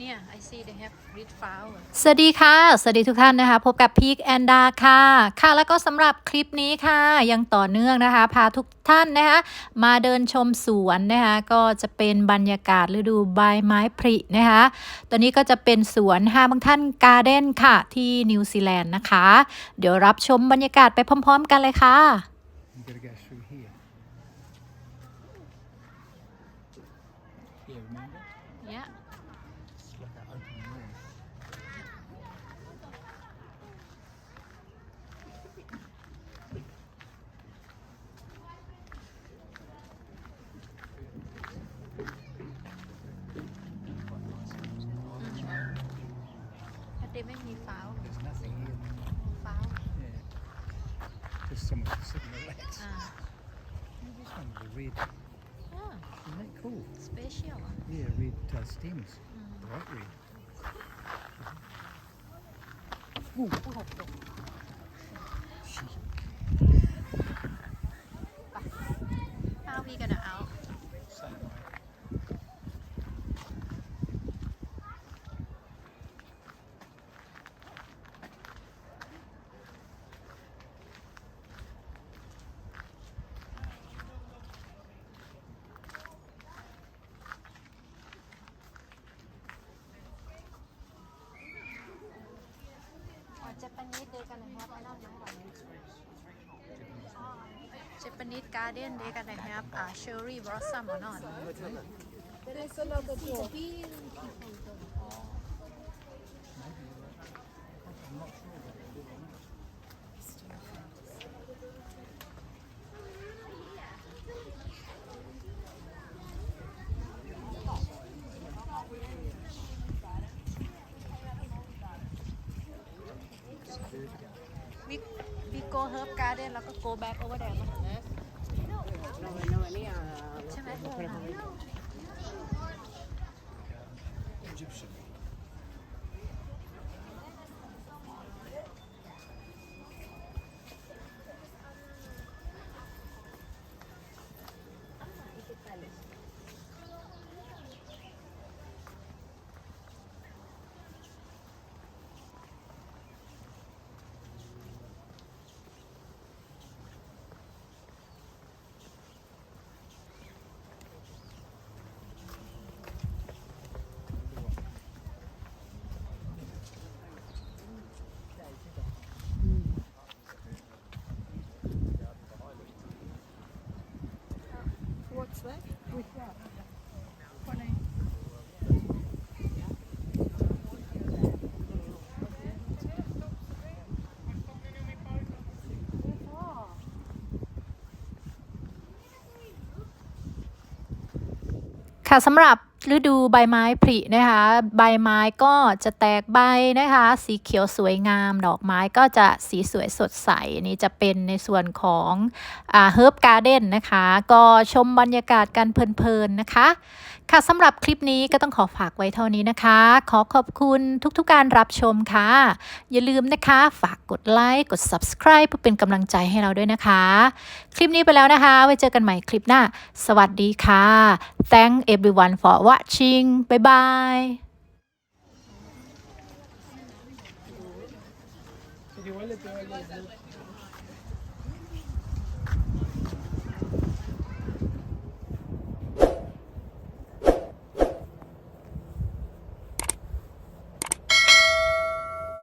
เนี่ย I see they have red flower สวัสดีค่ะ สวัสดีทุกท่านนะคะ พบกับพีคแอนดาค่ะ ค่ะแล้วก็สำหรับคลิปนี้ค่ะ ยังต่อเนื่องนะคะ พาทุกท่านนะคะ มาเดินชมสวนนะคะ ก็จะเป็นบรรยากาศฤดูใบไม้ผลินะคะตัวนี้ก็จะเป็นสวนฮาบางท่านการ์เด้นค่ะ ที่นิวซีแลนด์นะคะ เดี๋ยวรับชมบรรยากาศไปพร้อม ๆ กันเลยค่ะ I'm gonna go through here. Yeah, remember? yeah It's like an open room. but they ไม่มี flower There's nothing here. flower Yeah. Just somewhere to sit and relax. อ่า Look, This one's a red. อ่า Isn't that cool? special อะ Yeah, red uh, stems. Bright red. อู้หูหกตก Shit. how we gonna out Same way. อ๋อ Japanese they gonna have ไอ้นั่นไหม Japanese garden they gonna have อ่า cherry blossom or not I'm not sure what they do go herb garden แล้วก็ go back over there มั้ยใช่ไหม Egyptian. ค่ะสำหรับ ฤดูใบไม้ผลินะคะ ใบไม้ก็จะแตกใบนะคะ สีเขียวสวยงาม ดอกไม้ก็จะสีสวยสดใสนี่จะเป็นในส่วนของอ่าเฮิร์บการ์เด้นนะคะ ก็ชมบรรยากาศกันเพลินๆนะคะ ค่ะสำหรับคลิปนี้ก็ต้องขอฝากไว้เท่านี้นะคะ ขอขอบคุณทุกๆการรับชมค่ะ อย่าลืมนะคะฝากกดไลค์กด subscribe เพื่อเป็นกำลังใจให้เราด้วยนะคะ คลิปนี้ไปแล้วนะคะ ไว้เจอกันใหม่คลิปหน้า สวัสดีค่ะ Thank everyone for watching. Bye bye.